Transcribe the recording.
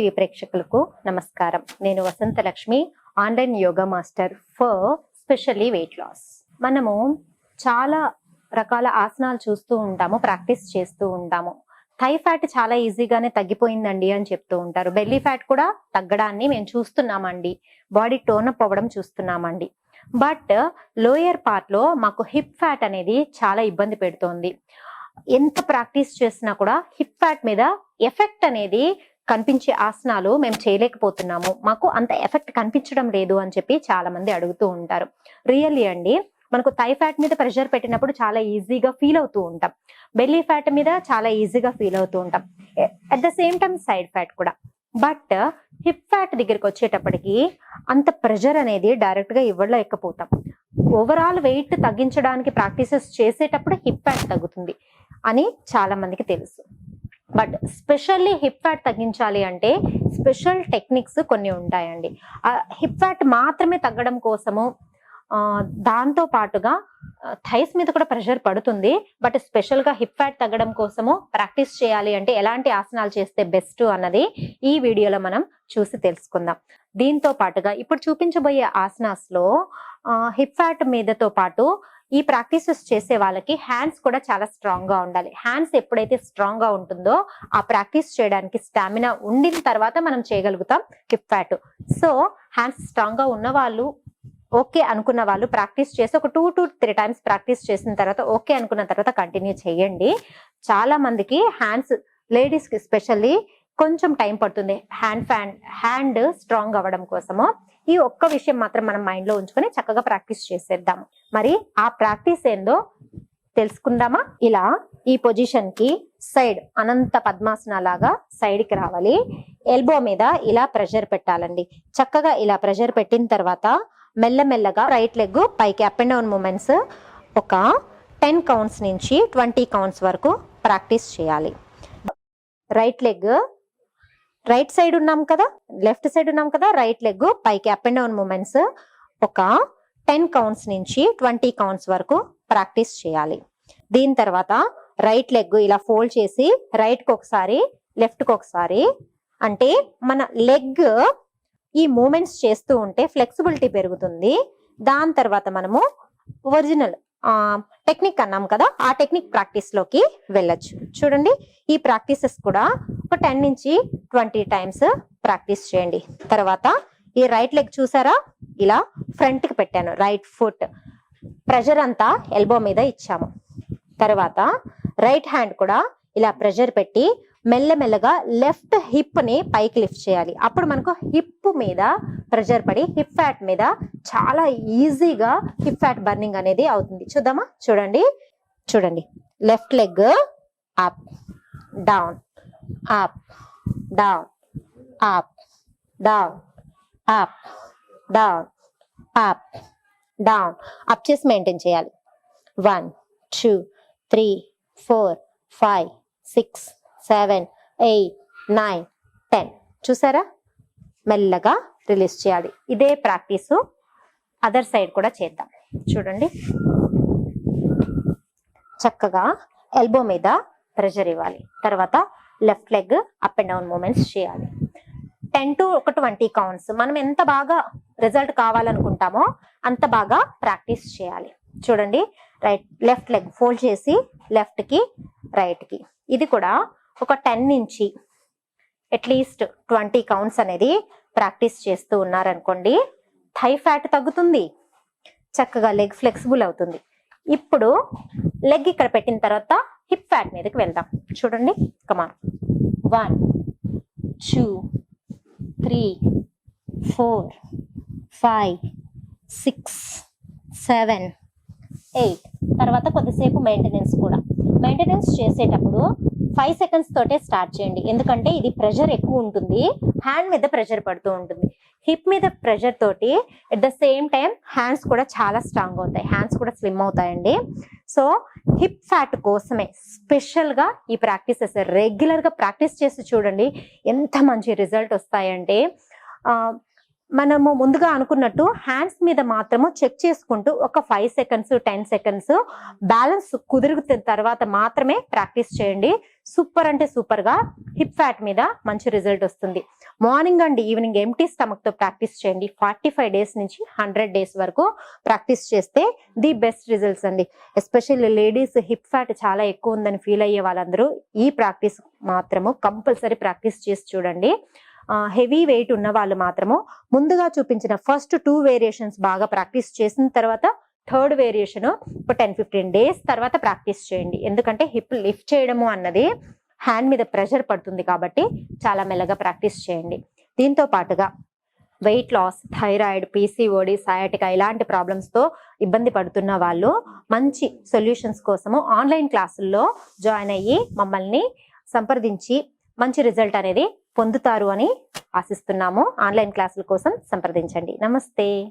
TV ప్రేక్షకులకు నమస్కారం. నేను Vasantha Lakshmi online yoga master for specially weight loss. మనము చాలా రకాల ఆసనాలు చూస్తూ ఉంటాము ప్రాక్టీస్ చేస్తూ ఉంటాము. థై ఫ్యాట్ చాలా ఈజీగానే తగ్గిపోయిందండి అని చెప్తూ ఉంటారు. బెల్లీ ఫ్యాట్ కూడా తగ్గడాన్ని మేము చూస్తున్నామండి. బాడీ టోనప్ అవ్వడం చూస్తున్నామండి. బట్ లోయర్ పార్ట్లో మాకు హిప్ ఫ్యాట్ అనేది చాలా ఇబ్బంది పెడుతోంది. ఎంత ప్రాక్టీస్ చేసినా కూడా హిప్ ఫ్యాట్ మీద ఎఫెక్ట్ అనేది కనిపించే ఆసనాలు మేము చేయలేకపోతున్నాము. మాకు అంత ఎఫెక్ట్ కనిపించడం లేదు అని చెప్పి చాలా మంది అడుగుతూ ఉంటారు. రియల్లీ అండి మనకు థై ఫ్యాట్ మీద ప్రెషర్ పెట్టినప్పుడు చాలా ఈజీగా ఫీల్ అవుతూ ఉంటాం. బెల్లీ ఫ్యాట్ మీద చాలా ఈజీగా ఫీల్ అవుతూ ఉంటాం. At the same time side fat కూడా. బట్ హిప్ ఫ్యాట్ దగ్గరికి వచ్చేటప్పటికి అంత ప్రెషర్ అనేది డైరెక్ట్గా ఇవ్వలేకపోతాం ఓవరాల్ వెయిట్ తగ్గించడానికి ప్రాక్టీసెస్ చేసేటప్పుడు హిప్ ఫ్యాట్ తగ్గుతుంది అని చాలా మందికి తెలుసు. బట్ స్పెషల్లీ హిప్ ఫ్యాట్ తగ్గించాలి అంటే స్పెషల్ టెక్నిక్స్ కొన్ని ఉంటాయండి. హిప్ ఫ్యాట్ మాత్రమే తగ్గడం కోసము దాంతో పాటుగా థైస్ మీద కూడా ప్రెషర్ పడుతుంది. బట్ స్పెషల్గా హిప్ ఫ్యాట్ తగ్గడం కోసము ప్రాక్టీస్ చేయాలి అంటే ఎలాంటి ఆసనాలు చేస్తే బెస్ట్ అన్నది ఈ వీడియోలో మనం చూసి తెలుసుకుందాం. దీంతో పాటుగా ఇప్పుడు చూపించబోయే ఆసనాస్లో హిప్ ఫ్యాట్ మీదతో పాటు ఈ ప్రాక్టీసెస్ చేసే వాళ్ళకి హ్యాండ్స్ కూడా చాలా స్ట్రాంగ్గా ఉండాలి. హ్యాండ్స్ ఎప్పుడైతే స్ట్రాంగ్గా ఉంటుందో ఆ ప్రాక్టీస్ చేయడానికి స్టామినా ఉండిన తర్వాత మనం చేయగలుగుతాం హిప్ ఫ్యాట్. సో హ్యాండ్స్ స్ట్రాంగ్గా ఉన్న వాళ్ళు ఓకే అనుకున్న వాళ్ళు ప్రాక్టీస్ చేసి ఒక two to three times practice చేసిన తర్వాత ఓకే అనుకున్న తర్వాత కంటిన్యూ చేయండి. చాలా మందికి హ్యాండ్స్ లేడీస్కి స్పెషల్లీ కొంచెం టైం పడుతుంది. హ్యాండ్ ఫ్యాన్ హ్యాండ్ స్ట్రాంగ్ అవ్వడం కోసము ఈ ఒక్క విషయం మాత్రం మనం మైండ్లో ఉంచుకొని చక్కగా ప్రాక్టీస్ చేసేద్దాం మరి ఆ ప్రాక్టీస్ ఏందో తెలుసుకుందామా? ఇలా ఈ పొజిషన్కి సైడ్ అనంత పద్మాసన లాగా సైడ్కి రావాలి. ఎల్బో మీద ఇలా ప్రెషర్ పెట్టాలండి. చక్కగా ఇలా ప్రెషర్ పెట్టిన తర్వాత మెల్లమెల్లగా రైట్ లెగ్ పైకి అప్ అండ్ డౌన్ మూమెంట్స్ ఒక టెన్ కౌంట్స్ నుంచి ట్వంటీ కౌంట్స్ వరకు ప్రాక్టీస్ చేయాలి. రైట్ లెగ్ రైట్ సైడ్ ఉన్నాం కదా లెఫ్ట్ సైడ్ ఉన్నాం కదా రైట్ లెగ్ పైకి అప్ అండ్ డౌన్ మూమెంట్స్. ఒక టెన్ కౌంట్స్ నుంచి ట్వంటీ కౌంట్స్ వరకు ప్రాక్టీస్ చేయాలి. దీని తర్వాత రైట్ లెగ్ ఇలా ఫోల్డ్ చేసి రైట్కి ఒకసారి లెఫ్ట్కి ఒకసారి అంటే మన లెగ్ ఈ మూమెంట్స్ చేస్తూ ఉంటే ఫ్లెక్సిబిలిటీ పెరుగుతుంది. దాని తర్వాత మనము ఒరిజినల్ టెక్నిక్ అన్నాం కదా ఆ టెక్నిక్ ప్రాక్టీస్లోకి వెళ్ళొచ్చు. చూడండి ఈ ప్రాక్టీసెస్ కూడా ఒక టెన్ నుంచి ట్వంటీ టైమ్స్ ప్రాక్టీస్ చేయండి. తర్వాత ఈ రైట్ లెగ్ చూసారా? ఇలా ఫ్రంట్కి పెట్టాను రైట్ ఫుట్. ప్రెషర్ అంతా ఎల్బో మీద ఇచ్చాము. తర్వాత రైట్ హ్యాండ్ కూడా ఇలా ప్రెషర్ పెట్టి మెల్లమెల్లగా లెఫ్ట్ హిప్ని పైకి లిఫ్ట్ చేయాలి. అప్పుడు మనకు హిప్ మీద ప్రెషర్ పడి హిప్ ఫ్యాట్ మీద చాలా ఈజీగా హిప్ ఫ్యాట్ బర్నింగ్ అనేది అవుతుంది. చూద్దామా? చూడండి. చూడండి. Left leg up down up down up down up down up down. Up చేసి మెయింటైన్ చేయాలి. One two three four five six seven eight nine ten. చూసారా? మెల్లగా రిలీజ్ చేయాలి. ఇదే ప్రాక్టీసు. అదర్ సైడ్ కూడా చేద్దాం. చూడండి. చక్కగా ఎల్బో మీద ప్రెషర్ ఇవ్వాలి. తర్వాత left leg up and down movements చేయాలి. టెన్ టు ఒక ట్వంటీ కౌంట్స్. మనం ఎంత బాగా రిజల్ట్ కావాలనుకుంటామో అంత బాగా ప్రాక్టీస్ చేయాలి. చూడండి. రైట్ లెఫ్ట్ లెగ్ ఫోల్డ్ చేసి లెఫ్ట్కి రైట్కి. ఇది కూడా ఒక టెన్ నుంచి అట్లీస్ట్ ట్వంటీ కౌంట్స్ అనేది ప్రాక్టీస్ చేస్తూ ఉన్నారనుకోండి థై ఫ్యాట్ తగ్గుతుంది. చక్కగా లెగ్ ఫ్లెక్సిబుల్ అవుతుంది. ఇప్పుడు లెగ్ ఇక్కడ పెట్టిన తర్వాత హిప్ ఫ్యాట్ మీదకి వెళ్దాం. చూడండి come on one two three four five six seven eight తర్వాత కొద్దిసేపు మెయింటెనెన్స్ కూడా. మెయింటెనెన్స్ చేసేటప్పుడు ఫైవ్ సెకండ్స్ తోటే స్టార్ట్ చేయండి. ఎందుకంటే ఇది ప్రెషర్ ఎక్కువ ఉంటుంది. హ్యాండ్ మీద ప్రెషర్ పడుతూ ఉంటుంది. హిప్ మీద ప్రెషర్ తోటి at the same time hands కూడా చాలా స్ట్రాంగ్ అవుతాయి. హ్యాండ్స్ కూడా స్లిమ్ అవుతాయండి. సో హిప్ ఫ్యాట్ కోసమే స్పెషల్గా ఈ ప్రాక్టీస్ చేస్తారు రెగ్యులర్గా ప్రాక్టీస్ చేసి చూడండి. ఎంత మంచి రిజల్ట్ వస్తాయంటే మనము ముందుగా అనుకున్నట్టు హ్యాండ్స్ మీద మాత్రము చెక్ చేసుకుంటూ ఒక five seconds ten seconds balance కుదురుతున్న తర్వాత మాత్రమే ప్రాక్టీస్ చేయండి. సూపర్ అంటే సూపర్గా హిప్ ఫ్యాట్ మీద మంచి రిజల్ట్ వస్తుంది. మార్నింగ్ అండ్ ఈవినింగ్ ఎంటీ స్టమక్తో ప్రాక్టీస్ చేయండి. ఫార్టీ ఫైవ్ డేస్ నుంచి హండ్రెడ్ డేస్ వరకు ప్రాక్టీస్ చేస్తే ది బెస్ట్ రిజల్ట్స్ అండి. ఎస్పెషల్లీ లేడీస్ హిప్ ఫ్యాట్ చాలా ఎక్కువ ఉందని ఫీల్ అయ్యే వాళ్ళందరూ ఈ ప్రాక్టీస్ మాత్రము కంపల్సరీ ప్రాక్టీస్ చేసి చూడండి. హెవీ వెయిట్ ఉన్న వాళ్ళు మాత్రము ముందుగా చూపించిన ఫస్ట్ టూ వేరియేషన్స్ బాగా ప్రాక్టీస్ చేసిన తర్వాత థర్డ్ వేరియేషన్ ఒక టెన్ ఫిఫ్టీన్ డేస్ తర్వాత ప్రాక్టీస్ చేయండి. ఎందుకంటే హిప్ లిఫ్ట్ చేయడము అన్నది హ్యాండ్ మీద ప్రెషర్ పడుతుంది కాబట్టి చాలా మెల్లగా ప్రాక్టీస్ చేయండి. దీంతో పాటుగా weight loss thyroid PCOD sciatica ఇలాంటి ప్రాబ్లమ్స్తో ఇబ్బంది పడుతున్న వాళ్ళు మంచి సొల్యూషన్స్ కోసము ఆన్లైన్ క్లాసుల్లో జాయిన్ అయ్యి మమ్మల్ని సంప్రదించి మంచి రిజల్ట్ అనేది పొందుతారు అని ఆశిస్తున్నాము. ఆన్లైన్ క్లాసుల కోసం సంప్రదించండి. నమస్తే.